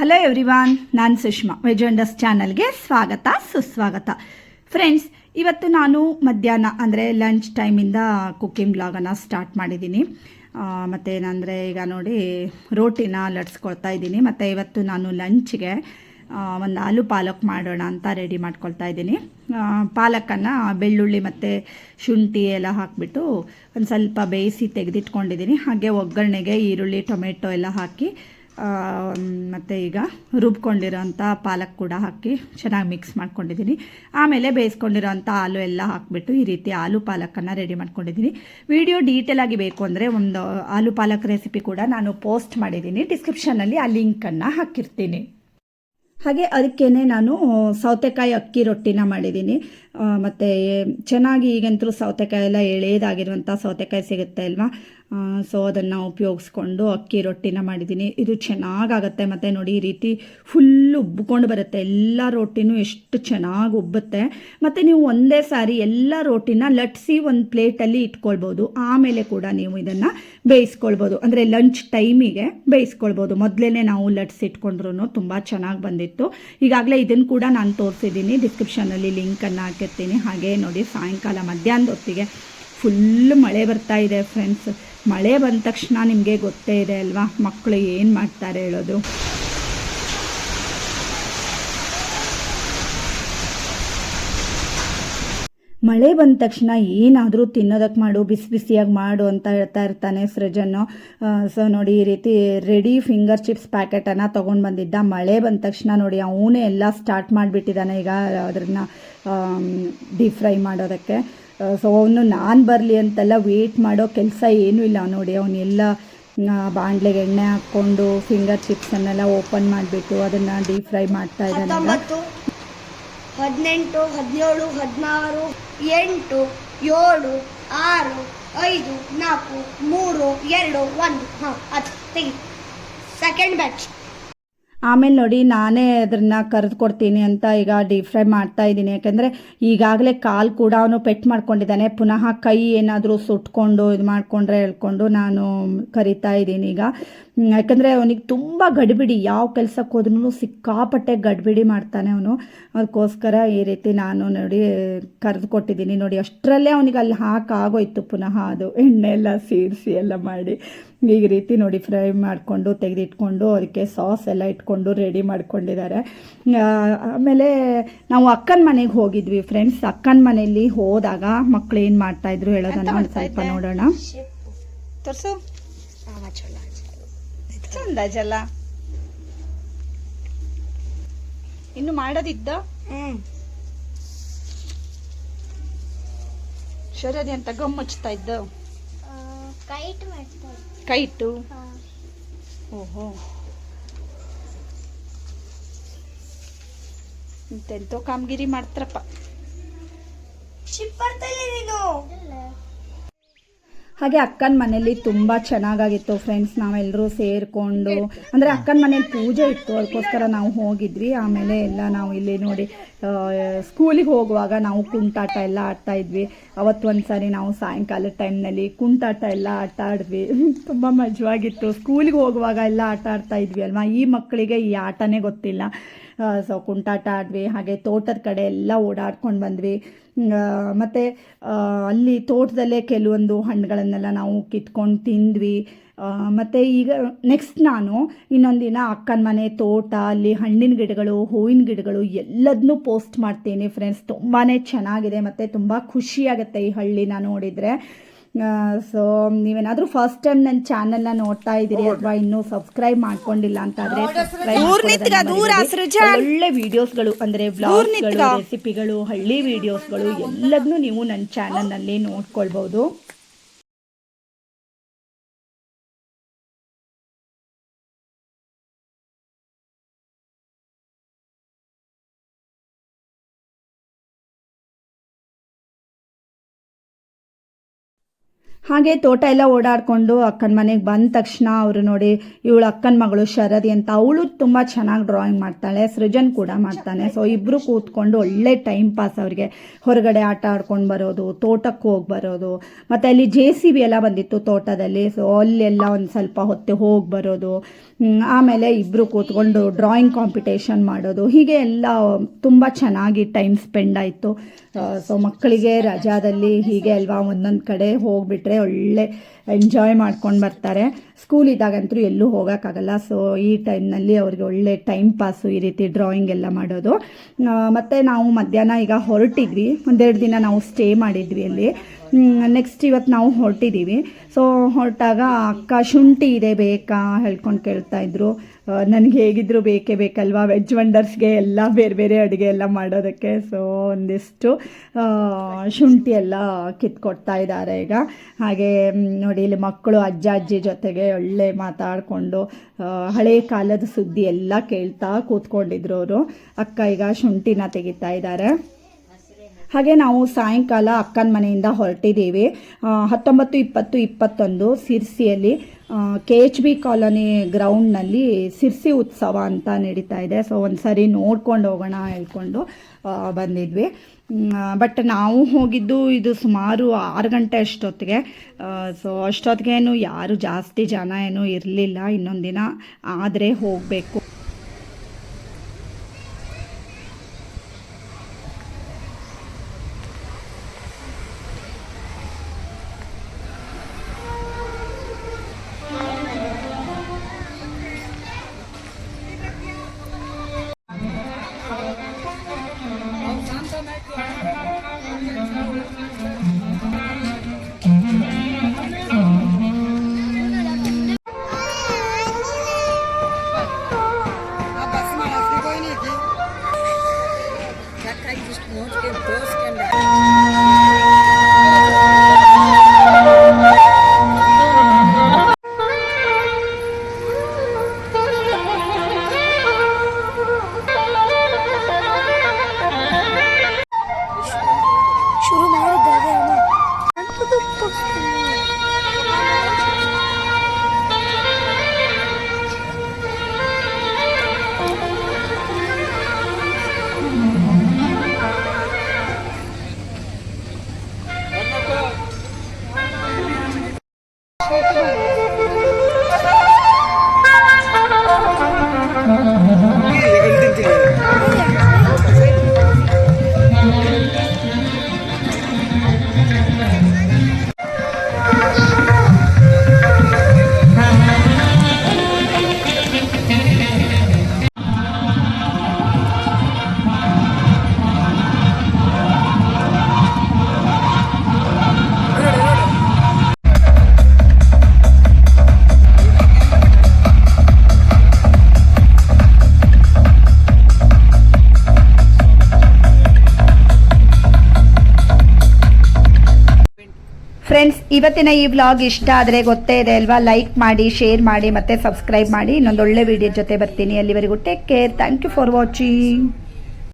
Hello everyone ನಾನು ಸುಷ್ಮಾ. ವೆಜಂಡಸ್ ಚಾನಲ್ಗೆ ಸ್ವಾಗತ, ಸುಸ್ವಾಗತ. ಫ್ರೆಂಡ್ಸ್ ಇವತ್ತು ನಾನು ಮಧ್ಯಾಹ್ನ, ಅಂದರೆ ಲಂಚ್ ಟೈಮಿಂದ ಕುಕ್ಕಿಂಗ್ ಬ್ಲಾಗನ್ನು ಸ್ಟಾರ್ಟ್ ಮಾಡಿದ್ದೀನಿ. ಮತ್ತೇನಂದರೆ ಈಗ ನೋಡಿ ರೋಟಿನ ಲಟ್ಸ್ಕೊಳ್ತಾ ಇದ್ದೀನಿ. ಮತ್ತು ಇವತ್ತು ನಾನು ಲಂಚ್ಗೆ ಒಂದು ಆಲೂ ಪಾಲಕ್ ಮಾಡೋಣ ಅಂತ ರೆಡಿ ಮಾಡ್ಕೊಳ್ತಾ ಇದ್ದೀನಿ. ಪಾಲಕನ್ನು ಬೆಳ್ಳುಳ್ಳಿ ಮತ್ತು ಶುಂಠಿ ಎಲ್ಲ ಹಾಕಿಬಿಟ್ಟು ಒಂದು ಸ್ವಲ್ಪ ಬೇಯಿಸಿ ತೆಗೆದಿಟ್ಕೊಂಡಿದ್ದೀನಿ. ಹಾಗೆ ಒಗ್ಗರಣೆಗೆ ಈರುಳ್ಳಿ, ಟೊಮೆಟೊ ಎಲ್ಲ ಹಾಕಿ ಮತ್ತು ಈಗ ರುಬ್ಕೊಂಡಿರೋಂಥ ಪಾಲಕ್ ಕೂಡ ಹಾಕಿ ಚೆನ್ನಾಗಿ ಮಿಕ್ಸ್ ಮಾಡ್ಕೊಂಡಿದ್ದೀನಿ. ಆಮೇಲೆ ಬೇಯಿಸ್ಕೊಂಡಿರೋಂಥ ಹಾಲು ಎಲ್ಲ ಹಾಕಿಬಿಟ್ಟು ಈ ರೀತಿ ಆಲೂ ಪಾಲಕನ್ನು ರೆಡಿ ಮಾಡ್ಕೊಂಡಿದ್ದೀನಿ. ವಿಡಿಯೋ ಡೀಟೇಲ್ ಆಗಿ ಬೇಕು ಅಂದರೆ ಒಂದು ಆಲೂ ಪಾಲಕ್ ರೆಸಿಪಿ ಕೂಡ ನಾನು ಪೋಸ್ಟ್ ಮಾಡಿದ್ದೀನಿ. ಡಿಸ್ಕ್ರಿಪ್ಷನಲ್ಲಿ ಆ ಲಿಂಕನ್ನು ಹಾಕಿರ್ತೀನಿ. ಹಾಗೆ ಅದಕ್ಕೇ ನಾನು ಸೌತೆಕಾಯಿ ಅಕ್ಕಿ ರೊಟ್ಟಿನ ಮಾಡಿದ್ದೀನಿ. ಮತ್ತು ಚೆನ್ನಾಗಿ ಈಗಂತೂ ಸೌತೆಕಾಯಿ ಎಲ್ಲ ಎಳೆಯದಾಗಿರುವಂಥ ಸೌತೆಕಾಯಿ ಸಿಗುತ್ತೆ ಅಲ್ವಾ? ಸೊ ಅದನ್ನು ಉಪಯೋಗಿಸ್ಕೊಂಡು ಅಕ್ಕಿ ರೊಟ್ಟಿನ ಮಾಡಿದ್ದೀನಿ. ಇದು ಚೆನ್ನಾಗಾಗತ್ತೆ ಮತ್ತು ನೋಡಿ, ಈ ರೀತಿ ಫುಲ್ಲು ಉಬ್ಕೊಂಡು ಬರುತ್ತೆ. ಎಲ್ಲ ರೊಟ್ಟಿನೂ ಎಷ್ಟು ಚೆನ್ನಾಗಿ ಉಬ್ಬುತ್ತೆ. ಮತ್ತು ನೀವು ಒಂದೇ ಸಾರಿ ಎಲ್ಲ ರೊಟ್ಟಿನ ಲಟ್ಸಿ ಒಂದು ಪ್ಲೇಟಲ್ಲಿ ಇಟ್ಕೊಳ್ಬೋದು. ಆಮೇಲೆ ಕೂಡ ನೀವು ಇದನ್ನು ಬೇಯಿಸ್ಕೊಳ್ಬೋದು. ಅಂದರೆ ಲಂಚ್ ಟೈಮಿಗೆ ಬೇಯಿಸ್ಕೊಳ್ಬೋದು. ಮೊದಲೇ ನಾವು ಲಟ್ಸಿ ಇಟ್ಕೊಂಡ್ರು ತುಂಬ ಚೆನ್ನಾಗಿ ಬಂದಿತ್ತು. ಈಗಾಗಲೇ ಇದನ್ನು ಕೂಡ ನಾನು ತೋರಿಸಿದ್ದೀನಿ. ಡಿಸ್ಕ್ರಿಪ್ಷನಲ್ಲಿ ಲಿಂಕನ್ನು ಹಾಕಿರ್ತೀನಿ. ಹಾಗೆ ನೋಡಿ, ಸಾಯಂಕಾಲ ಮಧ್ಯಾಹ್ನದ ಹೊತ್ತಿಗೆ ಫುಲ್ ಮಳೆ ಬರ್ತಾ ಇದೆ ಫ್ರೆಂಡ್ಸ್ ಮಳೆ ಬಂದ ತಕ್ಷಣ ನಿಮಗೆ ಗೊತ್ತೇ ಇದೆ ಅಲ್ವಾ? ಮಕ್ಕಳು ಏನು ಮಾಡ್ತಾರೆ ಹೇಳೋದು? ಮಳೆ ಬಂದ ತಕ್ಷಣ ಏನಾದರೂ ತಿನ್ನೋದಕ್ಕೆ ಮಾಡು, ಬಿಸಿ ಬಿಸಿಯಾಗಿ ಮಾಡು ಅಂತ ಹೇಳ್ತಾ ಇರ್ತಾನೆ ಸೃಜನ್ನು ಸೊ ನೋಡಿ ಈ ರೀತಿ ರೆಡಿ ಫಿಂಗರ್ ಚಿಪ್ಸ್ ಪ್ಯಾಕೆಟನ್ನು ತೊಗೊಂಡು ಬಂದಿದ್ದ. ಮಳೆ ಬಂದ ತಕ್ಷಣ ನೋಡಿ ಅವನೇ ಎಲ್ಲ ಸ್ಟಾರ್ಟ್ ಮಾಡಿಬಿಟ್ಟಿದ್ದಾನೆ ಈಗ ಅದನ್ನು ಡೀಪ್ ಫ್ರೈ ಮಾಡೋದಕ್ಕೆ. ಸೊ ಅವನು ನಾನು ಬರಲಿ ಅಂತೆಲ್ಲ ವೇಟ್ ಮಾಡೋ ಕೆಲಸ ಏನೂ ಇಲ್ಲ ನೋಡಿ. ಅವನ್ನೆಲ್ಲ ಬಾಣಲೆಗೆ ಎಣ್ಣೆ ಹಾಕ್ಕೊಂಡು ಫಿಂಗರ್ ಚಿಪ್ಸನ್ನೆಲ್ಲ ಓಪನ್ ಮಾಡಿಬಿಟ್ಟು ಅದನ್ನು ಡೀಪ್ ಫ್ರೈ ಮಾಡ್ತಾ ಇದ್ದಾನೆ ಹದಿನೆಂಟು, ಹದಿನೇಳು, ಹದಿನಾರು, ಎಂಟು, ಏಳು, ಆರು, ಐದು, ನಾಲ್ಕು, ಮೂರು, ಎರಡು, ಒಂದು. ಹಾಂ, ಅದು ತೆಗಿ. ಸೆಕೆಂಡ್ ಬ್ಯಾಚ್ ಆಮೇಲೆ ನೋಡಿ ನಾನೇ ಅದನ್ನು ಕರೆದು ಕೊಡ್ತೀನಿ ಅಂತ ಈಗ ಡೀಪ್ ಫ್ರೈ ಮಾಡ್ತಾ ಇದ್ದೀನಿ. ಯಾಕೆಂದರೆ ಈಗಾಗಲೇ ಕಾಲು ಕೂಡ ಅವನು ಪೆಟ್ ಮಾಡ್ಕೊಂಡಿದ್ದಾನೆ. ಪುನಃ ಕೈ ಏನಾದರೂ ಸುಟ್ಕೊಂಡು ಇದು ಮಾಡಿಕೊಂಡ್ರೆ ಹೇಳ್ಕೊಂಡು ನಾನು ಕರಿತಾ ಇದ್ದೀನಿ ಈಗ. ಯಾಕಂದರೆ ಅವನಿಗೆ ತುಂಬ ಗಡಿಬಿಡಿ. ಯಾವ ಕೆಲಸಕ್ಕೆ ಹೋದ್ರೂ ಸಿಕ್ಕಾಪಟ್ಟೆ ಗಡಿಬಿಡಿ ಮಾಡ್ತಾನೆ ಅವನು. ಅದಕ್ಕೋಸ್ಕರ ಈ ರೀತಿ ನಾನು ನೋಡಿ ಕರೆದು ಕೊಟ್ಟಿದ್ದೀನಿ ನೋಡಿ, ಅಷ್ಟರಲ್ಲೇ ಅವನಿಗೆ ಅಲ್ಲಿ ಹಾಕಾಗೋಯ್ತು ಪುನಃ ಅದು. ಎಣ್ಣೆ ಎಲ್ಲ ಸೇರಿಸಿ ಎಲ್ಲ ಮಾಡಿ ಈ ರೀತಿ ನೋಡಿ ಫ್ರೈ ಮಾಡಿಕೊಂಡು ತೆಗೆದಿಟ್ಕೊಂಡು ಅದಕ್ಕೆ ಸಾಸ್ ಎಲ್ಲ ಇಟ್ಕೊಂಡು ರೆಡಿ ಮಾಡ್ಕೊಂಡಿದ್ದಾರೆ. ಆಮೇಲೆ ನಾವು ಅಕ್ಕನ ಮನೆಗೆ ಹೋಗಿದ್ವಿ ಫ್ರೆಂಡ್ಸ್ ಅಕ್ಕನ ಮನೆಯಲ್ಲಿ ಹೋದಾಗ ಮಕ್ಕಳು ಏನು ಮಾಡ್ತಾಯಿದ್ರು ಹೇಳೋದನ್ನ ಒಂದು ಸ್ವಲ್ಪ ನೋಡೋಣ. ತೋರಿಸು. ಚಂದ ಜಲ. ಇನ್ನು ಮಾಡೋದಿದ್ದ? ಶರದಿ ಅಂತ ಗಮ್ಮುಚ್ತಾ ಇದ್ದು? ಕೈಟು ಓಹೋ. ಎಂತೆಂತೋ ಕಾಮಗಿರಿ ಮಾಡ್ತಾರಪ್ಪ. ಹಾಗೆ ಅಕ್ಕನ ಮನೇಲಿ ತುಂಬ ಚೆನ್ನಾಗಾಗಿತ್ತು ಫ್ರೆಂಡ್ಸ್ ನಾವೆಲ್ಲರೂ ಸೇರಿಕೊಂಡು. ಅಂದರೆ ಅಕ್ಕನ ಮನೇಲಿ ಪೂಜೆ ಇತ್ತು ಅದಕ್ಕೋಸ್ಕರ ನಾವು ಹೋಗಿದ್ವಿ. ಆಮೇಲೆ ಎಲ್ಲ ನಾವು ಇಲ್ಲಿ ನೋಡಿ ಸ್ಕೂಲಿಗೆ ಹೋಗುವಾಗ ನಾವು ಕುಂಟಾಟ ಎಲ್ಲ ಆಡ್ತಾ ಇದ್ವಿ. ಅವತ್ತು ಒಂದು ಸಾರಿ ನಾವು ಸಾಯಂಕಾಲದ ಟೈಮ್ನಲ್ಲಿ ಕುಂಟಾಟ ಎಲ್ಲ ಆಟ ಆಡಿದ್ವಿ. ತುಂಬ ಮಜವಾಗಿತ್ತು. ಸ್ಕೂಲಿಗೆ ಹೋಗುವಾಗ ಎಲ್ಲ ಆಟ ಆಡ್ತಾ ಇದ್ವಿ ಅಲ್ವಾ? ಈ ಮಕ್ಕಳಿಗೆ ಈ ಆಟನೇ ಗೊತ್ತಿಲ್ಲ. ಸೊ ಕುಂಟಾಟ ಆಡ್ವಿ ಹಾಗೆ ತೋಟದ ಕಡೆ ಎಲ್ಲ ಓಡಾಡ್ಕೊಂಡು ಬಂದ್ವಿ. ಮತ್ತು ಅಲ್ಲಿ ತೋಟದಲ್ಲೇ ಕೆಲವೊಂದು ಹಣ್ಣುಗಳನ್ನೆಲ್ಲ ನಾವು ಕಿತ್ಕೊಂಡು ತಿಂದ್ವಿ. ಮತ್ತು ಈಗ ನೆಕ್ಸ್ಟ್ ನಾನು ಇನ್ನೊಂದು ದಿನ ಅಕ್ಕನ ಮನೆ ತೋಟ, ಅಲ್ಲಿ ಹಣ್ಣಿನ ಗಿಡಗಳು, ಹೂವಿನ ಗಿಡಗಳು ಎಲ್ಲದನ್ನೂ ಪೋಸ್ಟ್ ಮಾಡ್ತೀನಿ ಫ್ರೆಂಡ್ಸ್ ತುಂಬಾ ಚೆನ್ನಾಗಿದೆ, ಮತ್ತು ತುಂಬ ಖುಷಿಯಾಗುತ್ತೆ ಈ ಹಳ್ಳಿನ ನೋಡಿದರೆ. ಸೊ ನೀವೇನಾದರೂ ಫಸ್ಟ್ ಟೈಮ್ ನನ್ನ ಚಾನೆಲ್ನ ನೋಡ್ತಾ ಇದ್ದೀರಿ ಅಥವಾ ಇನ್ನೂ ಸಬ್ಸ್ಕ್ರೈಬ್ ಮಾಡ್ಕೊಂಡಿಲ್ಲ ಅಂತಾದರೆ ಒಳ್ಳೆ ವಿಡಿಯೋಸ್ಗಳು ಅಂದರೆ ವ್ಲಾಗ್ಸ್ಗಳು ರೆಸಿಪಿಗಳು ಹಳ್ಳಿ ವಿಡಿಯೋಸ್ಗಳು ಎಲ್ಲದನ್ನೂ ನೀವು ನನ್ನ ಚಾನಲ್ನಲ್ಲಿ ನೋಡ್ಕೊಳ್ಬೋದು. ಹಾಗೆ ತೋಟ ಎಲ್ಲ ಓಡಾಡಿಕೊಂಡು ಅಕ್ಕನ ಮನೆಗೆ ಬಂದ ತಕ್ಷಣ ಅವರು ನೋಡಿ ಇವಳು ಅಕ್ಕನ ಮಗಳು ಶರದಿ ಅಂತ, ಅವಳು ತುಂಬ ಚೆನ್ನಾಗಿ ಡ್ರಾಯಿಂಗ್ ಮಾಡ್ತಾಳೆ, ಸೃಜನ್ ಕೂಡ ಮಾಡ್ತಾನೆ. ಸೊ ಇಬ್ಬರು ಕೂತ್ಕೊಂಡು ಒಳ್ಳೆ ಟೈಮ್ ಪಾಸ್ ಅವರಿಗೆ. ಹೊರಗಡೆ ಆಟ ಆಡ್ಕೊಂಡು ಬರೋದು ತೋಟಕ್ಕೆ ಹೋಗಿ ಬರೋದು. ಮತ್ತು ಅಲ್ಲಿ ಜೆ ಸಿ ಬಿ ಎಲ್ಲ ಬಂದಿತ್ತು ತೋಟದಲ್ಲಿ. ಸೊ ಅಲ್ಲೆಲ್ಲ ಒಂದು ಸ್ವಲ್ಪ ಹೊತ್ತು ಹೋಗಿ ಬರೋದು. ಆಮೇಲೆ ಇಬ್ಬರು ಕೂತ್ಕೊಂಡು ಡ್ರಾಯಿಂಗ್ ಕಾಂಪಿಟೇಷನ್ ಮಾಡೋದು. ಹೀಗೆ ಎಲ್ಲ ತುಂಬ ಚೆನ್ನಾಗಿ ಟೈಮ್ ಸ್ಪೆಂಡ್ ಆಯಿತು. ಸೊ ಮಕ್ಕಳಿಗೆ ರಜಾದಲ್ಲಿ ಹೀಗೆ ಅಲ್ವಾ ಒಂದೊಂದು ಕಡೆ ಹೋಗಿಬಿಟ್ರೆ ಒಳ್ಳೆ ಎಂಜಾಯ್ ಮಾಡ್ಕೊಂಡು ಬರ್ತಾರೆ. ಸ್ಕೂಲ್ ಇದ್ದಾಗಂತೂ ಎಲ್ಲೂ ಹೋಗೋಕ್ಕಾಗಲ್ಲ. ಸೊ ಈ ಟೈಮ್ನಲ್ಲಿ ಅವ್ರಿಗೆ ಒಳ್ಳೆ ಟೈಮ್ ಪಾಸು ಈ ರೀತಿ ಡ್ರಾಯಿಂಗ್ ಎಲ್ಲ ಮಾಡೋದು. ಮತ್ತು ನಾವು ಮಧ್ಯಾಹ್ನ ಈಗ ಹೊರಟಿದ್ವಿ. ಒಂದೆರಡು ದಿನ ನಾವು ಸ್ಟೇ ಮಾಡಿದ್ವಿ ಅಲ್ಲಿ. ನೆಕ್ಸ್ಟ್ ಇವತ್ತು ನಾವು ಹೊರಟಿದ್ದೀವಿ ಸೊ ಹೊರಟಾಗ ಅಕ್ಕ ಶುಂಠಿ ಇದೆ ಬೇಕಾ ಹೇಳ್ಕೊಂಡು ಕೇಳ್ತಾ ಇದ್ರು. ನನಗೆ ಹೇಗಿದ್ರು ಬೇಕೇ ಬೇಕಲ್ವಾ? ವೆಜ್ ವಂಡರ್ಸ್ಗೆ ಎಲ್ಲ ಬೇರೆ ಬೇರೆ ಅಡುಗೆ ಎಲ್ಲ ಮಾಡೋದಕ್ಕೆ. ಸೊ ಒಂದಿಷ್ಟು ಶುಂಠಿ ಎಲ್ಲ ಕಿತ್ಕೊಡ್ತಾ ಇದ್ದಾರೆ ಈಗ. ಹಾಗೆ ನೋಡಿ ಇಲ್ಲಿ ಮಕ್ಕಳು ಅಜ್ಜ, ಅಜ್ಜಿ ಜೊತೆಗೆ ಒಳ್ಳೆ ಮಾತಾಡಿಕೊಂಡು ಹಳೆ ಕಾಲದ ಸುದ್ದಿ ಎಲ್ಲ ಕೇಳ್ತಾ ಕೂತ್ಕೊಂಡಿದ್ರು ಅವರು. ಅಕ್ಕ ಈಗ ಶುಂಠಿನ ತೆಗಿತಾ ಇದ್ದಾರೆ. ಹಾಗೆ ನಾವು ಸಾಯಂಕಾಲ ಅಕ್ಕನ ಮನೆಯಿಂದ ಹೊರಟಿದ್ದೀವಿ. ಹತ್ತೊಂಬತ್ತು ಇಪ್ಪತ್ತು ಇಪ್ಪತ್ತೊಂದು ಸಿರ್ಸಿಯಲ್ಲಿ ಕೆ ಎಚ್ ಬಿ ಕಾಲೋನಿ ಗ್ರೌಂಡ್ನಲ್ಲಿ ಸಿರ್ಸಿ ಉತ್ಸವ ಅಂತ ನಡೀತಾ ಇದೆ. ಸೊ ಒಂದು ಸಾರಿ ನೋಡ್ಕೊಂಡು ಹೋಗೋಣ ಹೇಳ್ಕೊಂಡು ಬಂದಿದ್ವಿ. ಬಟ್ ನಾವು ಹೋಗಿದ್ದು ಇದು ಸುಮಾರು ಆರು ಗಂಟೆ ಅಷ್ಟೊತ್ತಿಗೆ. ಸೊ ಅಷ್ಟೊತ್ತಿಗೇನು ಯಾರು ಜಾಸ್ತಿ ಜನ ಏನೂ ಇರಲಿಲ್ಲ ಇನ್ನೊಂದು ದಿನ ಆದರೆ ಹೋಗಬೇಕು. ಫ್ರೆಂಡ್ಸ್ ಇವತ್ತಿನ ಈ ವ್ಲಾಗ್ ಇಷ್ಟ ಆದರೆ ಗೊತ್ತೇ ಇದೆ ಅಲ್ವಾ? ಲೈಕ್ ಮಾಡಿ ಶೇರ್ ಮಾಡಿ, ಮತ್ತೆ ಸಬ್ಸ್ಕ್ರೈಬ್ ಮಾಡಿ. ಇನ್ನೊಂದು ಒಳ್ಳೆ ವಿಡಿಯೋ ಜೊತೆ ಬರ್ತೀನಿ. ಅಲ್ಲಿವರೆಗೂ take care thank you for watching